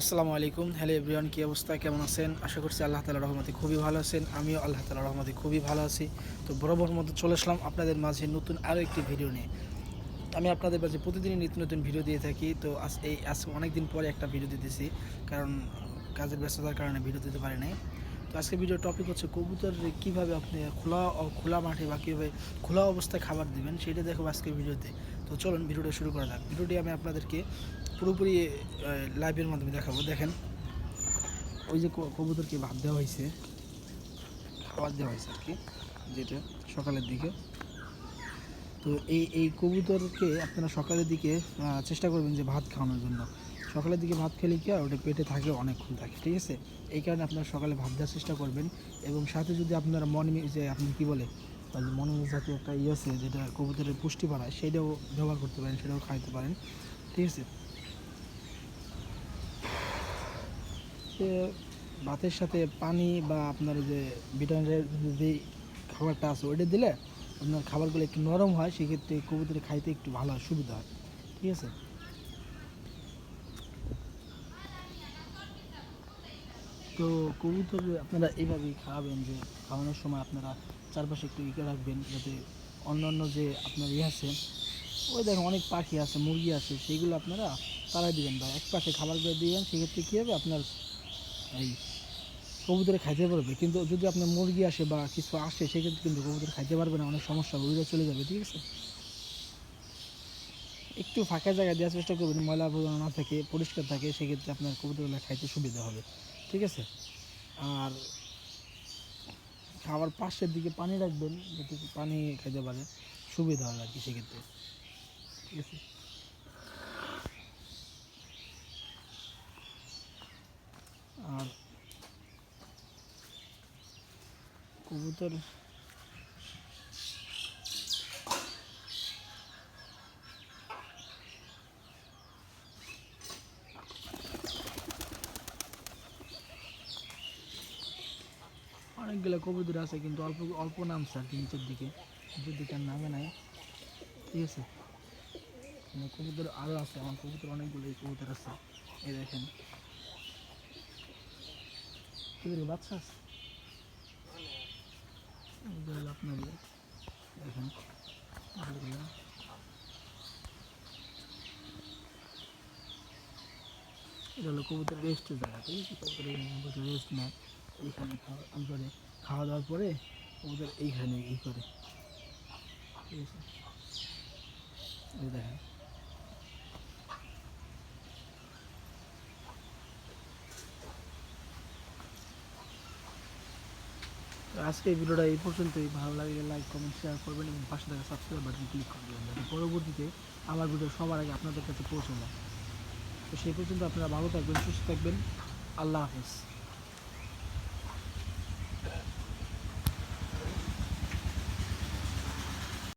আসসালামু আলাইকুম। Hello everyone, কী অবস্থা? কেমন আছেন? আশা করছি আল্লাহ তালা রহমতে খুবই ভালো আছেন। আমিও আল্লাহ তালা রহমতে খুবই ভালো আছি। তো বরাবর মতো চলে আসলাম আপনাদের মাঝে নতুন আরও একটি ভিডিও নিয়ে। আমি আপনাদের মাঝে প্রতিদিনই নিত্য নতুন ভিডিও দিয়ে থাকি। তো আজ এই, আজ অনেক দিন পরে একটা ভিডিও দিতেছি। কারণ কাজের ব্যস্ততার কারণে ভিডিও দিতে পারি নাই। আজকে ভিডিওর টপিক হচ্ছে কবুতর কীভাবে আপনি খোলা খোলা মাঠে বা কীভাবে খোলা অবস্থায় খাবার দিবেন সেটা দেখো আজকের ভিডিওতে। তো চলুন ভিডিওটা শুরু করা যাক। ভিডিওটি আমি আপনাদেরকে পুরোপুরি লাইভের মাধ্যমে দেখাবো। দেখেন, ওই যে কবুতরকে ভাত দেওয়া হয়েছে, খাবার দেওয়া হয়েছে আর কি, যেটা সকালের দিকে। তো এই এই কবুতরকে আপনারা সকালের দিকে চেষ্টা করবেন যে ভাত খাওয়ানোর জন্য। সকালের দিকে ভাত খেলে কি হয়, ওটা পেটে থাকে অনেকক্ষণ থাকে ঠিক আছে? এই কারণে আপনারা সকালে ভাত দেওয়ার চেষ্টা করবেন। এবং সাথে যদি আপনারা মনে যে আপনি কি বলে যে মনে জাতীয় একটা ইয়ে আছে যেটা কবুতরের পুষ্টি বাড়ায় সেটাও ব্যবহার করতে পারেন সেটাও খাইতে পারেন ঠিক আছে? ভাতের সাথে পানি বা আপনার যে ভিটামিনের যে খাবারটা আছে ওইটা দিলে আপনার খাবারগুলো একটু নরম হয় সেক্ষেত্রে কবুতরে খাইতে একটু ভালো সুবিধা হয় ঠিক আছে? তো কবুতর আপনারা এইভাবেই খাওয়াবেন যে খাওয়ানোর সময় আপনারা চারপাশে একটু ইকে রাখবেন যাতে অন্য অন্য যে আপনার ইয়ে আছে, ওই দেখেন অনেক পাখি আছে, মুরগি আছে সেইগুলো আপনারা তারাই দিবেন বা এক পাশে খাবার খাবারগুলো দিবেন, সেক্ষেত্রে কী হবে? আপনার এই কবুতরে খাইতে পারবে। কিন্তু যদি আপনার মুরগি আসে বা কিছু আসে, সেক্ষেত্রে কিন্তু কবুতর খাইতে পারবে না, অনেক সমস্যা উড়ে চলে যাবে, ঠিক আছে? একটু ফাঁকা জায়গায় দেওয়ার চেষ্টা করবেন, ময়লা আবর্জনা না থাকে, পরিষ্কার থাকে, সেক্ষেত্রে আপনার কবুতরগুলো খাইতে সুবিধা হবে। ঠিক আছে? আর খাবার পাশের দিকে পানি রাখবেন, যাতে পানি খাইতে পারে, সুবিধা হয় আর কি সেক্ষেত্রে। ঠিক আছে? আর কবুতর অনেকগুলো কবুতর আছে, কিন্তু অল্প অল্প নামছে আর কি নিচের দিকে। নিচের দিকে আর নামে নাই। ঠিক আছে? মানে কবুতর আরও আছে, আমার কবুতর অনেকগুলোই কবুতর আছে। এই দেখেন। কবুতর বাচ্চা আছে? ইয়ে। দেখেন। এটা হলো কবুতর রেস্টের জায়গা, ঠিক আছে? কবুতর এখানে রেস্ট নেয় খাওয়া করে খাওয়া দাওয়ার পরে কবুতর এইখানে ই করে। দেখেন। আজকে এই ভিডিওটা এই পর্যন্তই। ভালো লাগলে লাইক কমেন্ট শেয়ার করবেন এবং পাশে থাকা সাবস্ক্রাইব বাটন ক্লিক করে দেবেন যাতে পরবর্তীতে আমার ভিডিও সবার আগে আপনাদের কাছে পৌঁছে যায়। তো সেই পর্যন্ত আপনারা ভালো থাকবেন, সুস্থ থাকবেন। আল্লাহ হাফেজ।